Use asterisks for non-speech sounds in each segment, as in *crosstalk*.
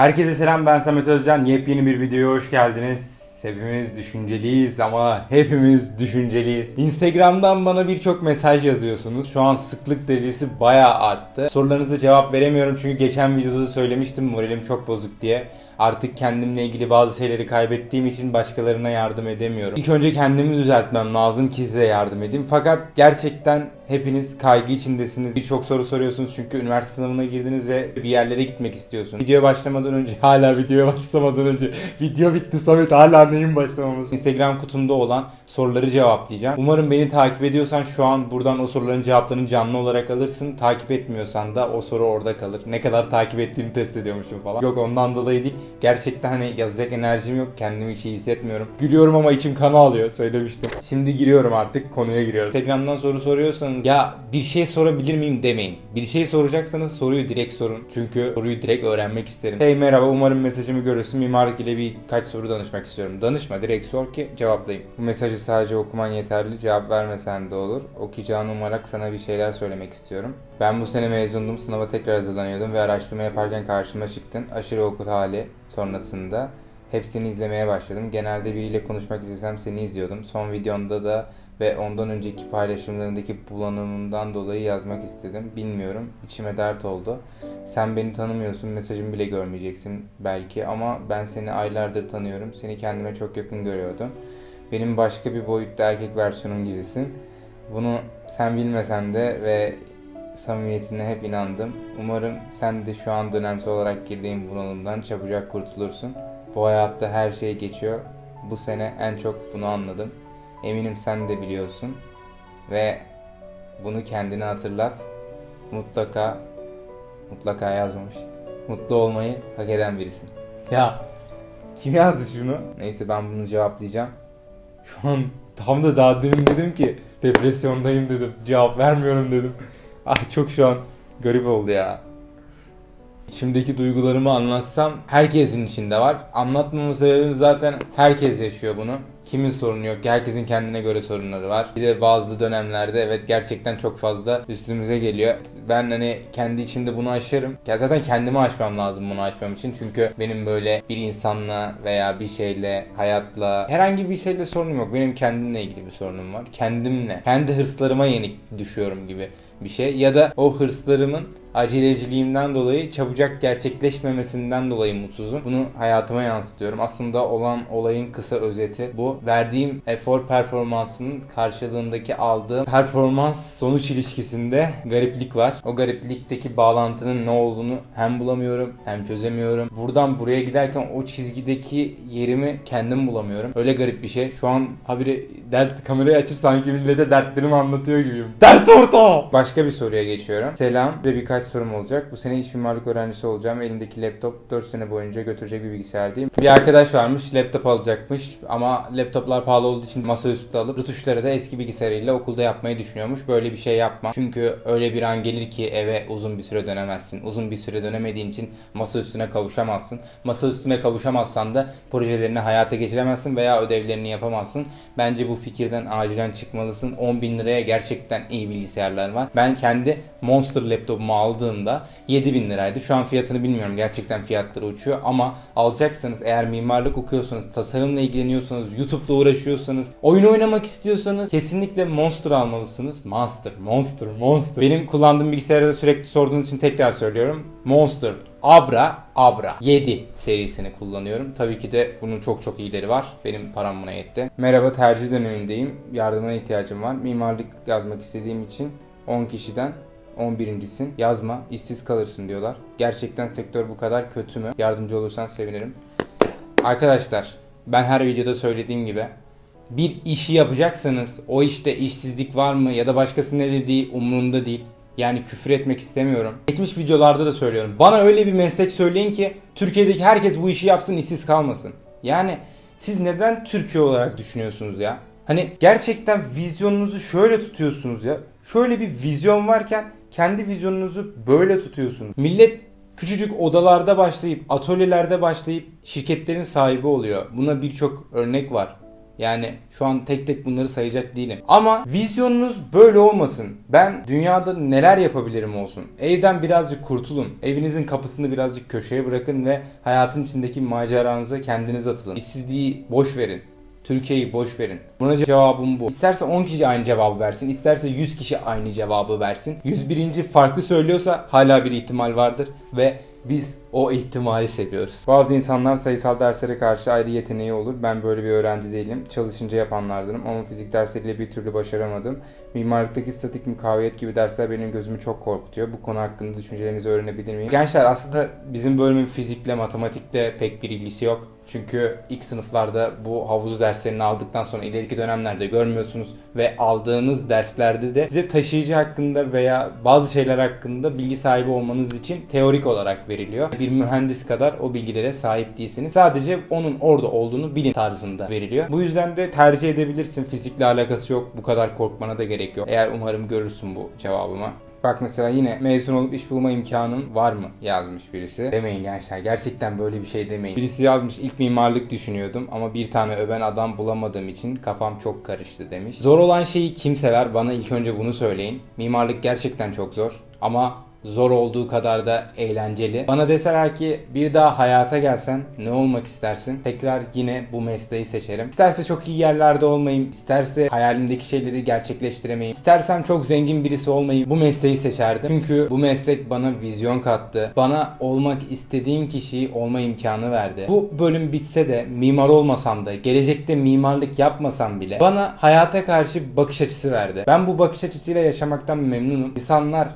Herkese selam ben Samet Özcan. Yepyeni bir videoya hoş geldiniz. Hepimiz düşünceliyiz ama hepimiz düşünceliyiz. Instagram'dan bana birçok mesaj yazıyorsunuz. Şu an sıklık derecesi bayağı arttı. Sorularınıza cevap veremiyorum çünkü geçen videoda da söylemiştim moralim çok bozuk diye. Artık kendimle ilgili bazı şeyleri kaybettiğim için başkalarına yardım edemiyorum. İlk önce kendimi düzeltmem lazım ki size yardım edeyim. Fakat gerçekten hepiniz kaygı içindesiniz. Birçok soru soruyorsunuz çünkü üniversite sınavına girdiniz ve bir yerlere gitmek istiyorsunuz. Videoya başlamadan önce *laughs* hala videoya başlamadan önce video bitti Samet hala neyin başlamaması. Instagram kutumda olan soruları cevaplayacağım. Umarım beni takip ediyorsan şu an buradan o soruların cevaplarını canlı olarak alırsın. Takip etmiyorsan da o soru orada kalır. Ne kadar takip ettiğimi test ediyormuşum falan. Yok ondan dolayı değil. Gerçekten hani yazacak enerjim yok. Kendimi hiç iyi hissetmiyorum. Gülüyorum ama içim kana alıyor söylemiştim. Şimdi giriyorum artık konuya giriyorum. Instagram'dan soru soruyorsanız ya bir şey sorabilir miyim demeyin. Bir şey soracaksanız soruyu direkt sorun. Çünkü soruyu direkt öğrenmek isterim. Hey merhaba umarım mesajımı görürsün. Mimarlık ile birkaç soru danışmak istiyorum. Danışma direkt sor ki cevaplayayım. Bu mesajı sadece okuman yeterli. Cevap vermesen de olur. Okuyacağını umarak sana bir şeyler söylemek istiyorum. Ben bu sene mezundum. Sınava tekrar hazırlanıyordum ve araştırma yaparken karşıma çıktın. Aşırı okul hali sonrasında hepsini izlemeye başladım. Genelde biriyle konuşmak istesem seni izliyordum. Son videonda da ve ondan önceki paylaşımlarındaki bulanımından dolayı yazmak istedim. Bilmiyorum. İçime dert oldu. Sen beni tanımıyorsun. Mesajımı bile görmeyeceksin belki ama ben seni aylardır tanıyorum. Seni kendime çok yakın görüyordum. Benim başka bir boyutta erkek versiyonum gibisin. Bunu sen bilmesen de ve samimiyetine hep inandım. Umarım sen de şu an dönemsel olarak girdiğin bunalımdan çabucak kurtulursun. Bu hayatta her şey geçiyor. Bu sene en çok bunu anladım. Eminim sen de biliyorsun. Ve bunu kendine hatırlat. Mutlaka, mutlaka yazmamış. Mutlu olmayı hak eden birisin. Ya kim yazdı şunu? Neyse ben bunu cevaplayacağım. Şu an tam da daha demin dedim ki depresyondayım dedim. Cevap vermiyorum dedim. Ah çok şu an garip oldu ya. İçimdeki duygularımı anlatsam herkesin içinde var. Anlatmamın sebebi zaten herkes yaşıyor bunu. Kimin sorunu yok ki herkesin kendine göre sorunları var. Bir de bazı dönemlerde evet gerçekten çok fazla üstümüze geliyor. Ben hani kendi içimde bunu aşarım. Ya zaten kendimi aşmam lazım bunu aşmam için. Çünkü benim böyle bir insanla veya bir şeyle, hayatla, herhangi bir şeyle sorunum yok. Benim kendimle ilgili bir sorunum var. Kendimle, kendi hırslarıma yenik düşüyorum gibi bir şey. Ya da o hırslarımın aceleciliğimden dolayı çabucak gerçekleşmemesinden dolayı mutsuzum. Bunu hayatıma yansıtıyorum. Aslında olan olayın kısa özeti bu. Verdiğim efor performansının karşılığındaki aldığım performans sonuç ilişkisinde gariplik var. O gariplikteki bağlantının ne olduğunu hem bulamıyorum hem çözemiyorum. Buradan buraya giderken o çizgideki yerimi kendim bulamıyorum. Öyle garip bir şey. Şu an habire dert kamerayı açıp sanki millete dertlerimi anlatıyor gibiyim. Dert orta! Başka bir soruya geçiyorum. Selam. Size birkaç sorum olacak. Bu sene iç mimarlık öğrencisi olacağım elimdeki laptop 4 sene boyunca götürecek bir bilgisayar değil. Bir arkadaş varmış laptop alacakmış ama laptoplar pahalı olduğu için masaüstü alıp rutuşları da eski bilgisayarıyla okulda yapmayı düşünüyormuş. Böyle bir şey yapma. Çünkü öyle bir an gelir ki eve uzun bir süre dönemezsin. Uzun bir süre dönemediğin için masa üstüne kavuşamazsın. Masa üstüne kavuşamazsan da projelerini hayata geçiremezsin veya ödevlerini yapamazsın. Bence bu fikirden acilen çıkmalısın. 10 bin liraya gerçekten iyi bilgisayarlar var. Ben kendi Monster laptopumu aldığımda 7000 liraydı. Şu an fiyatını bilmiyorum. Gerçekten fiyatları uçuyor ama alacaksanız eğer mimarlık okuyorsanız, tasarımla ilgileniyorsanız, YouTube'da uğraşıyorsanız, oyun oynamak istiyorsanız kesinlikle Monster almalısınız. Monster, Monster, Monster. Benim kullandığım bilgisayarda sürekli sorduğunuz için tekrar söylüyorum. Monster, Abra, Abra 7 serisini kullanıyorum. Tabii ki de bunun çok çok iyileri var. Benim param buna yetti. Merhaba tercih dönemindeyim. Yardımına ihtiyacım var. Mimarlık yazmak istediğim için 10 kişiden 11.sin yazma işsiz kalırsın diyorlar. Gerçekten sektör bu kadar kötü mü? Yardımcı olursan sevinirim. Arkadaşlar ben her videoda söylediğim gibi bir işi yapacaksanız o işte işsizlik var mı ya da başkası ne dediği umurumda değil. Yani küfür etmek istemiyorum. Geçmiş videolarda da söylüyorum. Bana öyle bir meslek söyleyin ki Türkiye'deki herkes bu işi yapsın işsiz kalmasın. Yani siz neden Türkiye olarak düşünüyorsunuz ya? Hani gerçekten vizyonunuzu şöyle tutuyorsunuz ya. Şöyle bir vizyon varken kendi vizyonunuzu böyle tutuyorsunuz. Millet küçücük odalarda başlayıp, atölyelerde başlayıp şirketlerin sahibi oluyor. Buna birçok örnek var. Yani şu an tek tek bunları sayacak değilim. Ama vizyonunuz böyle olmasın. Ben dünyada neler yapabilirim olsun. Evden birazcık kurtulun. Evinizin kapısını birazcık köşeye bırakın ve hayatın içindeki maceranıza kendiniz atılın. İşsizliği boş verin. Türkiye'yi boş verin. Buna cevabım bu. İsterse 10 kişi aynı cevabı versin, isterse 100 kişi aynı cevabı versin. 101. farklı söylüyorsa hala bir ihtimal vardır ve biz o ihtimali seviyoruz. Bazı insanlar sayısal derslere karşı ayrı yeteneği olur. Ben böyle bir öğrenci değilim. Çalışınca yapanlardanım ama fizik dersleriyle bir türlü başaramadım. Mimarlıktaki statik mukaviyet gibi dersler benim gözümü çok korkutuyor. Bu konu hakkında düşüncelerinizi öğrenebilir miyim? Gençler aslında bizim bölümün fizikle, matematikle pek bir ilgisi yok. Çünkü ilk sınıflarda bu havuz derslerini aldıktan sonra ileriki dönemlerde görmüyorsunuz ve aldığınız derslerde de size taşıyıcı hakkında veya bazı şeyler hakkında bilgi sahibi olmanız için teorik olarak veriliyor. Bir mühendis kadar o bilgilere sahip değilsiniz. Sadece onun orada olduğunu bilin tarzında veriliyor. Bu yüzden de tercih edebilirsin. Fizikle alakası yok. Bu kadar korkmana da gerek yok. Eğer umarım görürsün bu cevabımı. Bak mesela yine mezun olup iş bulma imkanın var mı yazmış birisi. Demeyin gençler gerçekten böyle bir şey demeyin. Birisi yazmış ilk mimarlık düşünüyordum ama bir tane öven adam bulamadığım için kafam çok karıştı demiş. Zor olan şeyi kim sever bana ilk önce bunu söyleyin. Mimarlık gerçekten çok zor ama zor olduğu kadar da eğlenceli. Bana deseler ki bir daha hayata gelsen ne olmak istersin? Tekrar yine bu mesleği seçerim. İsterse çok iyi yerlerde olmayayım, isterse hayalimdeki şeyleri gerçekleştiremeyim. İstersem çok zengin birisi olmayı bu mesleği seçerdim. Çünkü bu meslek bana vizyon kattı. Bana olmak istediğim kişiyi olma imkanı verdi. Bu bölüm bitse de mimar olmasam da gelecekte mimarlık yapmasam bile bana hayata karşı bakış açısı verdi. Ben bu bakış açısıyla yaşamaktan memnunum. İnsanlar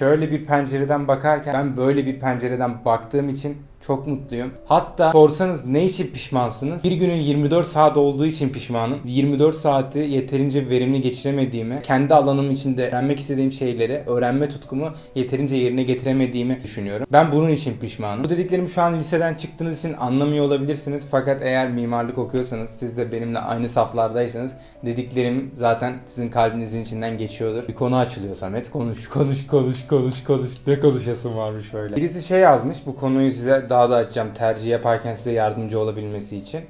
şöyle bir pencereden bakarken ben böyle bir pencereden baktığım için çok mutluyum. Hatta sorsanız ne için pişmansınız? Bir günün 24 saat olduğu için pişmanım. 24 saati yeterince verimli geçiremediğimi, kendi alanım içinde öğrenmek istediğim şeyleri, öğrenme tutkumu yeterince yerine getiremediğimi düşünüyorum. Ben bunun için pişmanım. Bu dediklerimi şu an liseden çıktığınız için anlamıyor olabilirsiniz. Fakat eğer mimarlık okuyorsanız, siz de benimle aynı saflardaysanız dediklerim zaten sizin kalbinizin içinden geçiyordur. Bir konu açılıyor Samet. Konuş, konuş, konuş, konuş, konuş. Ne konuşasın varmış böyle. Birisi şey yazmış. Bu konuyu size daha da açacağım. Tercih yaparken size yardımcı olabilmesi için.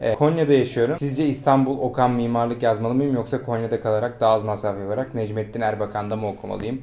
Ee, Konya'da yaşıyorum. Sizce İstanbul Okan mimarlık yazmalı mıyım yoksa Konya'da kalarak daha az masraf yaparak Necmettin Erbakan'da mı okumalıyım?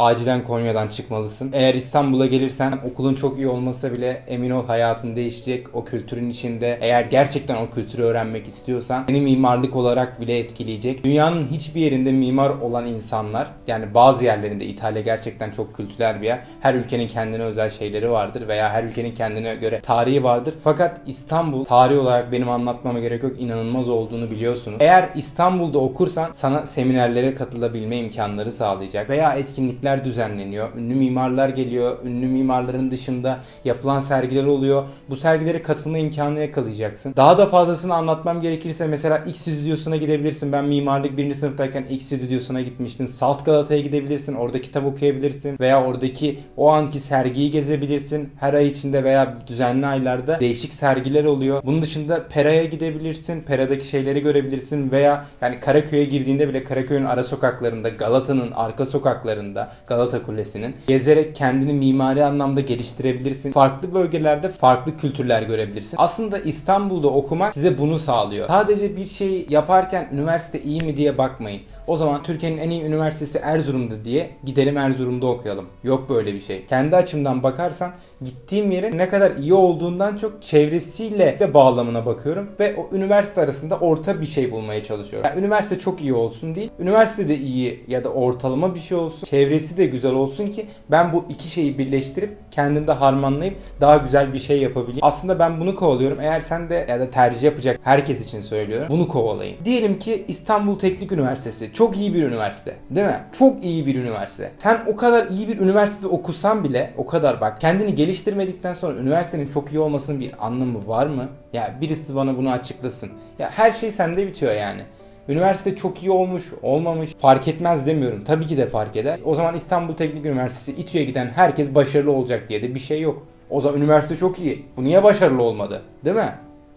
Acilen Konya'dan çıkmalısın. Eğer İstanbul'a gelirsen okulun çok iyi olmasa bile emin ol hayatın değişecek. O kültürün içinde eğer gerçekten o kültürü öğrenmek istiyorsan seni mimarlık olarak bile etkileyecek. Dünyanın hiçbir yerinde mimar olan insanlar yani bazı yerlerinde İtalya gerçekten çok kültürel bir yer. Her ülkenin kendine özel şeyleri vardır veya her ülkenin kendine göre tarihi vardır. Fakat İstanbul tarih olarak benim anlatmama gerek yok inanılmaz olduğunu biliyorsunuz. Eğer İstanbul'da okursan sana seminerlere katılabilme imkanları sağlayacak veya etkinlikler düzenleniyor. Ünlü mimarlar geliyor. Ünlü mimarların dışında yapılan sergiler oluyor. Bu sergilere katılma imkanı yakalayacaksın. Daha da fazlasını anlatmam gerekirse mesela X stüdyosuna gidebilirsin. Ben mimarlık birinci sınıftayken X stüdyosuna gitmiştim. Salt Galata'ya gidebilirsin. Orada kitap okuyabilirsin. Veya oradaki o anki sergiyi gezebilirsin. Her ay içinde veya düzenli aylarda değişik sergiler oluyor. Bunun dışında Pera'ya gidebilirsin. Pera'daki şeyleri görebilirsin. Veya yani Karaköy'e girdiğinde bile Karaköy'ün ara sokaklarında, Galata'nın arka sokaklarında, Galata Kulesi'nin gezerek kendini mimari anlamda geliştirebilirsin. Farklı bölgelerde farklı kültürler görebilirsin. Aslında İstanbul'da okumak size bunu sağlıyor. Sadece bir şey yaparken üniversite iyi mi diye bakmayın. O zaman Türkiye'nin en iyi üniversitesi Erzurum'da diye gidelim Erzurum'da okuyalım. Yok böyle bir şey. Kendi açımdan bakarsan gittiğim yerin ne kadar iyi olduğundan çok çevresiyle de bağlamına bakıyorum ve o üniversite arasında orta bir şey bulmaya çalışıyorum. Yani üniversite çok iyi olsun değil, üniversite de iyi ya da ortalama bir şey olsun, çevresi de güzel olsun ki ben bu iki şeyi birleştirip kendimde harmanlayıp daha güzel bir şey yapabileyim. Aslında ben bunu kovalıyorum. Eğer sen de ya da tercih yapacak herkes için söylüyorum. Bunu kovalayın. Diyelim ki İstanbul Teknik Üniversitesi çok iyi bir üniversite. Değil mi? Çok iyi bir üniversite. Sen o kadar iyi bir üniversitede okusan bile o kadar bak kendini geliştirmedikten sonra üniversitenin çok iyi olmasının bir anlamı var mı? Ya birisi bana bunu açıklasın. Ya her şey sende bitiyor yani. Üniversite çok iyi olmuş, olmamış fark etmez demiyorum. Tabii ki de fark eder. O zaman İstanbul Teknik Üniversitesi İTÜ'ye giden herkes başarılı olacak diye de bir şey yok. O zaman üniversite çok iyi. Bu niye başarılı olmadı? Değil mi?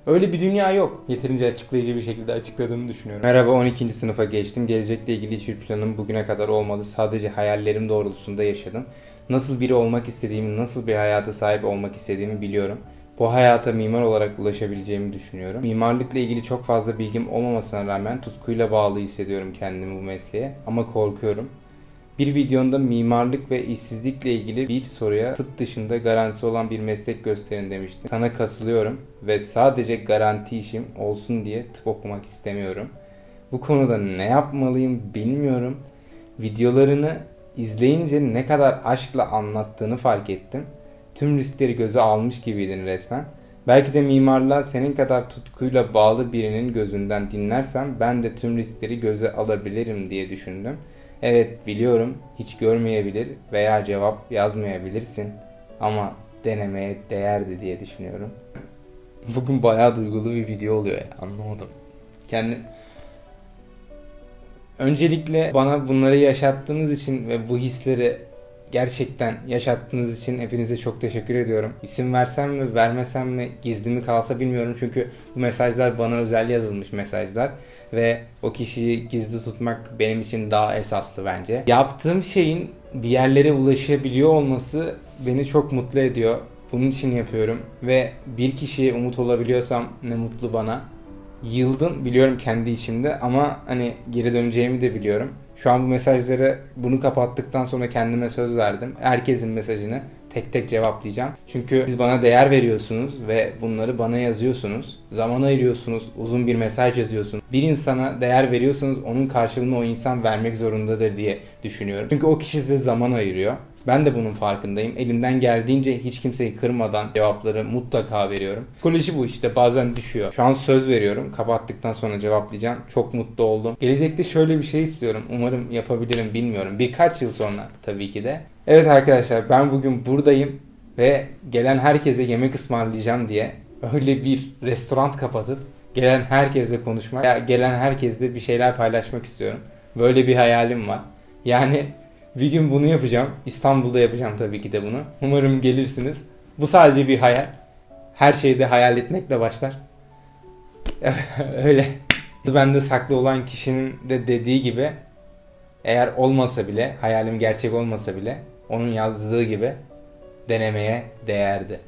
Öyle bir dünya yok. Yeterince açıklayıcı bir şekilde açıkladığımı düşünüyorum. Merhaba 12. sınıfa geçtim. Gelecekle ilgili hiçbir planım bugüne kadar olmadı. Sadece hayallerim doğrultusunda yaşadım. Nasıl biri olmak istediğimi, nasıl bir hayata sahip olmak istediğimi biliyorum. bu hayata mimar olarak ulaşabileceğimi düşünüyorum. Mimarlıkla ilgili çok fazla bilgim olmamasına rağmen tutkuyla bağlı hissediyorum kendimi bu mesleğe ama korkuyorum. Bir videonda mimarlık ve işsizlikle ilgili bir soruya tıp dışında garantisi olan bir meslek gösterin demiştim. Sana katılıyorum ve sadece garanti işim olsun diye tıp okumak istemiyorum. Bu konuda ne yapmalıyım bilmiyorum. Videolarını izleyince ne kadar aşkla anlattığını fark ettim. Tüm riskleri göze almış gibiydin resmen. Belki de mimarlığa senin kadar tutkuyla bağlı birinin gözünden dinlersem ben de tüm riskleri göze alabilirim diye düşündüm. Evet biliyorum hiç görmeyebilir veya cevap yazmayabilirsin ama denemeye değerdi diye düşünüyorum. Bugün bayağı duygulu bir video oluyor ya anlamadım. Kendi Öncelikle bana bunları yaşattığınız için ve bu hisleri gerçekten yaşattığınız için hepinize çok teşekkür ediyorum. İsim versem mi vermesem mi gizli mi kalsa bilmiyorum çünkü bu mesajlar bana özel yazılmış mesajlar ve o kişiyi gizli tutmak benim için daha esaslı bence. Yaptığım şeyin bir yerlere ulaşabiliyor olması beni çok mutlu ediyor. Bunun için yapıyorum ve bir kişiye umut olabiliyorsam ne mutlu bana yıldım biliyorum kendi içimde ama hani geri döneceğimi de biliyorum. Şu an bu mesajları bunu kapattıktan sonra kendime söz verdim. Herkesin mesajını tek tek cevaplayacağım. Çünkü siz bana değer veriyorsunuz ve bunları bana yazıyorsunuz. Zaman ayırıyorsunuz, uzun bir mesaj yazıyorsunuz. Bir insana değer veriyorsanız onun karşılığını o insan vermek zorundadır diye düşünüyorum. Çünkü o kişi size zaman ayırıyor. Ben de bunun farkındayım. Elimden geldiğince hiç kimseyi kırmadan cevapları mutlaka veriyorum. Psikoloji bu işte bazen düşüyor. Şu an söz veriyorum. Kapattıktan sonra cevaplayacağım. Çok mutlu oldum. Gelecekte şöyle bir şey istiyorum. Umarım yapabilirim bilmiyorum. Birkaç yıl sonra tabii ki de. Evet arkadaşlar ben bugün buradayım ve gelen herkese yemek ısmarlayacağım diye öyle bir restoran kapatıp gelen herkesle konuşmak, gelen herkesle bir şeyler paylaşmak istiyorum. Böyle bir hayalim var. Yani bir gün bunu yapacağım. İstanbul'da yapacağım tabii ki de bunu. Umarım gelirsiniz. Bu sadece bir hayal. Her şeyde hayal etmekle başlar. *laughs* Öyle. Bende saklı olan kişinin de dediği gibi eğer olmasa bile, hayalim gerçek olmasa bile onun yazdığı gibi denemeye değerdi.